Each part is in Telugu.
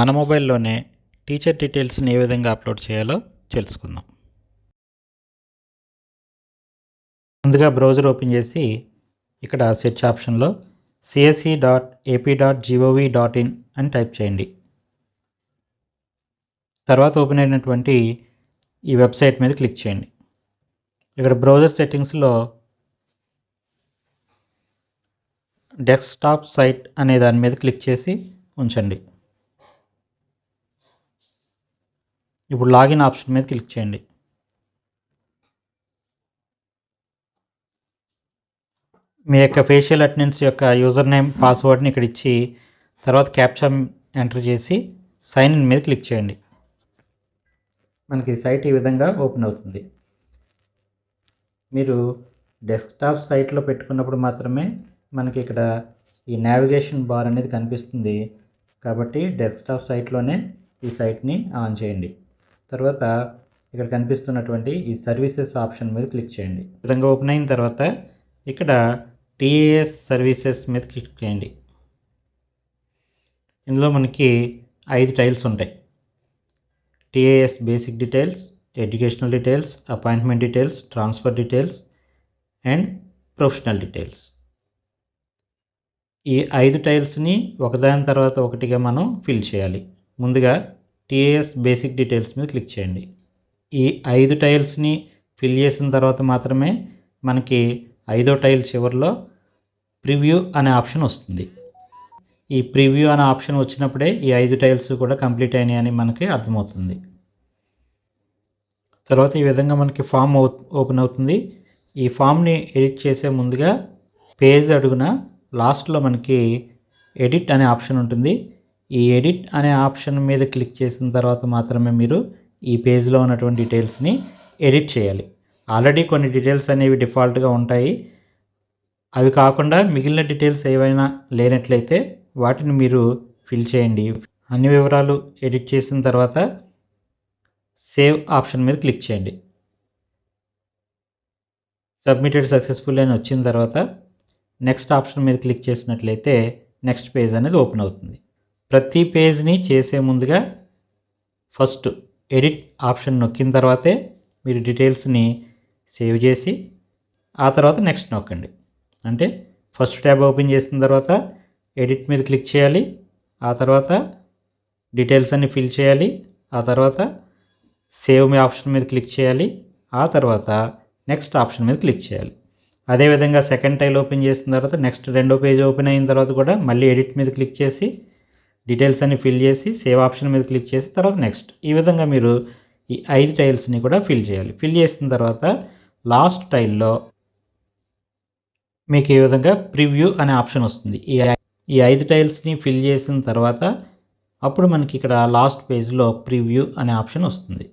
మన మొబైల్లోనే టీచర్ డీటెయిల్స్ని ఏ విధంగా అప్లోడ్ చేయాలో తెలుసుకుందాం. ముందుగా బ్రౌజర్ ఓపెన్ చేసి ఇక్కడ సెర్చ్ ఆప్షన్లో CSE dot AP dot GOV dot in అని టైప్ చేయండి. తర్వాత ఓపెన్ అయినటువంటి ఈ వెబ్సైట్ మీద క్లిక్ చేయండి. ఇక్కడ బ్రౌజర్ సెట్టింగ్స్లో డెస్క్టాప్ సైట్ అనే దాని మీద క్లిక్ చేసి ఉంచండి. ఇప్పుడు లాగిన్ ఆప్షన్ మీద క్లిక్ చేయండి. మీ యొక్క ఫేషియల్ అటెండెన్స్ యొక్క యూజర్ నేమ్ పాస్వర్డ్ని ఇక్కడ ఇచ్చి తర్వాత క్యాప్చా ఎంటర్ చేసి సైన్ ఇన్ మీద క్లిక్ చేయండి. మనకి సైట్ ఈ విధంగా ఓపెన్ అవుతుంది. మీరు డెస్క్టాప్ సైట్లో పెట్టుకున్నప్పుడు మాత్రమే మనకి ఇక్కడ ఈ నావిగేషన్ బార్ అనేది కనిపిస్తుంది. కాబట్టి డెస్క్టాప్ సైట్లోనే ఈ సైట్ని ఆన్ చేయండి. తర్వాత ఇక్కడ కనిపిస్తున్నటువంటి ఈ సర్వీసెస్ ఆప్షన్ మీద క్లిక్ చేయండి. విధంగా ఓపెన్ అయిన తర్వాత ఇక్కడ టీఏఎస్ సర్వీసెస్ మీద క్లిక్ చేయండి. ఇందులో మనకి ఐదు టైల్స్ ఉంటాయి. TAS basic details educational details appointment details transfer details and professional details ఈ ఐదు టైల్స్ని ఒకదాని తర్వాత ఒకటిగా మనం ఫిల్ చేయాలి. ముందుగా టీఏఎస్ బేసిక్ డీటెయిల్స్ మీద క్లిక్ చేయండి. ఈ ఐదు టైల్స్ని ఫిల్ చేసిన తర్వాత మాత్రమే మనకి ఐదో టైల్ చివరిలో ప్రివ్యూ అనే ఆప్షన్ వస్తుంది. ఈ ప్రివ్యూ అనే ఆప్షన్ వచ్చినప్పుడే ఈ ఐదు టైల్స్ కూడా కంప్లీట్ అయినాయి అని మనకి అర్థమవుతుంది. తర్వాత ఈ విధంగా మనకి ఫామ్ ఓపెన్ అవుతుంది. ఈ ఫామ్ని ఎడిట్ చేసే ముందుగా పేజ్ అడుగున లాస్ట్లో మనకి ఎడిట్ అనే ఆప్షన్ ఉంటుంది. ఈ ఎడిట్ అనే ఆప్షన్ మీద క్లిక్ చేసిన తర్వాత మాత్రమే మీరు ఈ పేజ్లో ఉన్నటువంటి డీటెయిల్స్ని ఎడిట్ చేయాలి. ఆల్రెడీ కొన్ని డీటెయిల్స్ అనేవి డిఫాల్ట్గా ఉంటాయి. అవి కాకుండా మిగిలిన డీటెయిల్స్ ఏవైనా లేనట్లయితే వాటిని మీరు ఫిల్ చేయండి. అన్ని వివరాలు ఎడిట్ చేసిన తర్వాత సేవ్ ఆప్షన్ మీద క్లిక్ చేయండి. సబ్మిటెడ్ సక్సెస్ఫుల్ అని వచ్చిన తర్వాత నెక్స్ట్ ఆప్షన్ మీద క్లిక్ చేసినట్లయితే నెక్స్ట్ పేజ్ అనేది ఓపెన్ అవుతుంది. ప్రతి పేజ్ని చేసే ముందుగా ఫస్ట్ ఎడిట్ ఆప్షన్ నొక్కిన తర్వాతే మీరు డీటెయిల్స్ని సేవ్ చేసి ఆ తర్వాత నెక్స్ట్ నొక్కండి. అంటే ఫస్ట్ ట్యాబ్ ఓపెన్ చేసిన తర్వాత ఎడిట్ మీద క్లిక్ చేయాలి ఆ తర్వాత డీటెయిల్స్ అన్ని ఫిల్ చేయాలి ఆ తర్వాత సేవ్ మీ ఆప్షన్ మీద క్లిక్ చేయాలి ఆ తర్వాత నెక్స్ట్ ఆప్షన్ మీద క్లిక్ చేయాలి. అదేవిధంగా సెకండ్ టైల్ ఓపెన్ చేసిన తర్వాత నెక్స్ట్ రెండో పేజ్ ఓపెన్ అయిన తర్వాత కూడా మళ్ళీ ఎడిట్ మీద క్లిక్ చేసి డీటెయిల్స్ అన్ని ఫిల్ చేసి సేవ్ ఆప్షన్ మీద క్లిక్ చేసి తర్వాత నెక్స్ట్. ఈ విధంగా మీరు ఈ ఐదు టైల్స్ని కూడా ఫిల్ చేయాలి. ఫిల్ చేసిన తర్వాత లాస్ట్ టైల్లో మీకు ఈ విధంగా ప్రివ్యూ అనే ఆప్షన్ వస్తుంది. ఈ ఈ ఐదు టైల్స్ని ఫిల్ చేసిన తర్వాత అప్పుడు మనకి ఇక్కడ లాస్ట్ పేజ్లో ప్రివ్యూ అనే ఆప్షన్ వస్తుంది.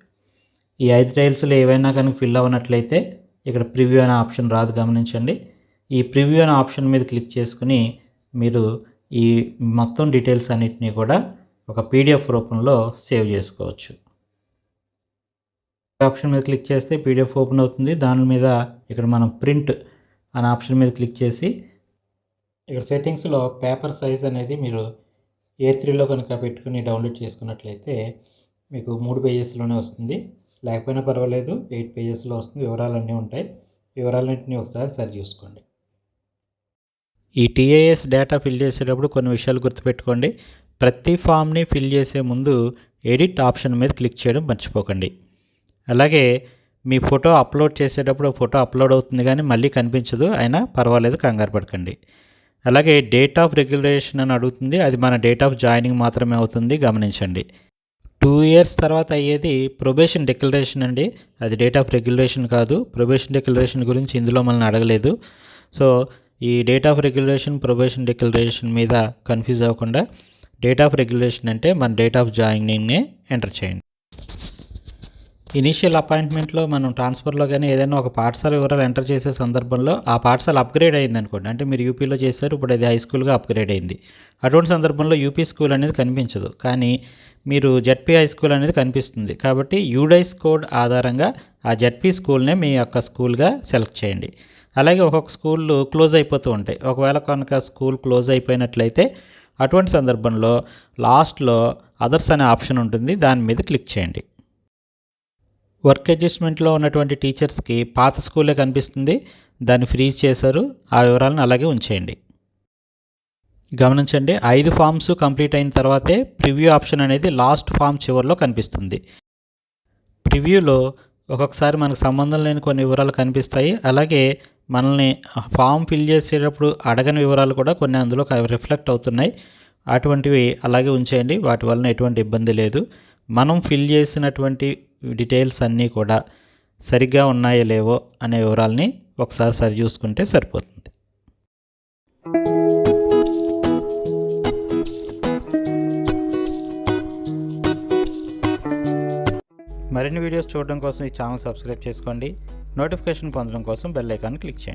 ఈ ఐదు టైల్స్లో ఏవైనా కనుక ఫిల్ అవ్వనట్లయితే ఇక్కడ ప్రివ్యూ అనే ఆప్షన్ రాదు. గమనించండి. ఈ ప్రివ్యూ అనే ఆప్షన్ మీద క్లిక్ చేసుకుని మీరు ఈ మొత్తం డీటెయిల్స్ అన్నిటినీ కూడా ఒక పీడిఎఫ్ రూపంలో సేవ్ చేసుకోవచ్చు. ఆప్షన్ మీద క్లిక్ చేస్తే పీడిఎఫ్ ఓపెన్ అవుతుంది. దాని మీద ఇక్కడ మనం ప్రింట్ అనే ఆప్షన్ మీద క్లిక్ చేసి ఇక్కడ సెట్టింగ్స్లో పేపర్ సైజ్ అనేది మీరు ఏ త్రీలో కనుక పెట్టుకుని డౌన్లోడ్ చేసుకున్నట్లయితే మీకు మూడు పేజెస్లోనే వస్తుంది. లేకపోయినా పర్వాలేదు ఎయిట్ పేజెస్లో వస్తుంది. వివరాలన్నీ ఉంటాయి. వివరాలన్నింటినీ ఒకసారి సరి చూసుకోండి. ఈ టీఏఎస్ డేటా ఫిల్ చేసేటప్పుడు కొన్ని విషయాలు గుర్తుపెట్టుకోండి. ప్రతి ఫామ్ని ఫిల్ చేసే ముందు ఎడిట్ ఆప్షన్ మీద క్లిక్ చేయడం మర్చిపోకండి. అలాగే మీ ఫోటో అప్లోడ్ చేసేటప్పుడు ఫోటో అప్లోడ్ అవుతుంది కానీ మళ్ళీ కనిపించదు అయినా పర్వాలేదు కంగారు పడకండి. అలాగే డేట్ ఆఫ్ రెగ్యులేషన్ అని అడుగుతుంది. అది మన డేట్ ఆఫ్ జాయినింగ్ మాత్రమే అవుతుంది గమనించండి. టూ ఇయర్స్ తర్వాత అయ్యేది ప్రొబేషన్ డిక్లరేషన్ అండి. అది డేట్ ఆఫ్ రెగ్యులేషన్ కాదు. ప్రొబేషన్ డిక్లరేషన్ గురించి ఇందులో మనల్ని అడగలేదు. సో ఈ date of regulation probation declaration మీద కన్ఫ్యూజ్ అవ్వకుండా డేట్ ఆఫ్ రెగ్యులేషన్ అంటే మన డేట్ ఆఫ్ జాయినింగ్నే ఎంటర్ చేయండి. ఇనీషియల్ అపాయింట్మెంట్లో మనం ట్రాన్స్ఫర్లో కానీ ఏదైనా ఒక పాఠశాల వివరాలు ఎంటర్ చేసే సందర్భంలో ఆ పాఠశాల అప్గ్రేడ్ అయింది అనుకోండి. అంటే మీరు యూపీలో చేశారు ఇప్పుడు అది హై స్కూల్గా అప్గ్రేడ్ అయింది. అటువంటి సందర్భంలో యూపీ స్కూల్ అనేది కనిపించదు. కానీ మీరు జెడ్పీ హై స్కూల్ అనేది కనిపిస్తుంది. కాబట్టి యూడైస్ కోడ్ ఆధారంగా ఆ జెడ్పీ స్కూల్నే మీ యొక్క స్కూల్గా సెలెక్ట్ చేయండి. అలాగే ఒక్కొక్క స్కూళ్ళు క్లోజ్ అయిపోతూ ఉంటాయి. ఒకవేళ కనుక స్కూల్ క్లోజ్ అయిపోయినట్లయితే అటువంటి సందర్భంలో లాస్ట్లో అదర్స్ అనే ఆప్షన్ ఉంటుంది. దాని మీద క్లిక్ చేయండి. వర్క్ అడ్జస్ట్మెంట్లో ఉన్నటువంటి టీచర్స్కి పాత స్కూలే కనిపిస్తుంది. దాన్ని ఫ్రీజ్ చేశారు. ఆ వివరాలను అలాగే ఉంచేయండి. గమనించండి ఐదు ఫామ్స్ కంప్లీట్ అయిన తర్వాతే ప్రివ్యూ ఆప్షన్ అనేది లాస్ట్ ఫామ్ చివరిలో కనిపిస్తుంది. ప్రివ్యూలో ఒక్కొక్కసారి మనకు సంబంధం లేని కొన్ని వివరాలు కనిపిస్తాయి. అలాగే మనల్ని ఫామ్ ఫిల్ చేసేటప్పుడు అడగని వివరాలు కూడా కొన్ని అందులో రిఫ్లెక్ట్ అవుతున్నాయి. అటువంటివి అలాగే ఉంచేయండి. వాటి వలన ఎటువంటి ఇబ్బంది లేదు. మనం ఫిల్ చేసినటువంటి డీటెయిల్స్ అన్నీ కూడా సరిగ్గా ఉన్నాయో లేవో అనే వివరాలని ఒకసారి సరి చూసుకుంటే సరిపోతుంది. మరిన్ని వీడియోస్ చూడడం కోసం ఈ ఛానల్ సబ్స్క్రైబ్ చేసుకోండి. నోటిఫికేషన్ పొందడం కోసం బెల్ ఐకాన్ క్లిక్ చేయండి.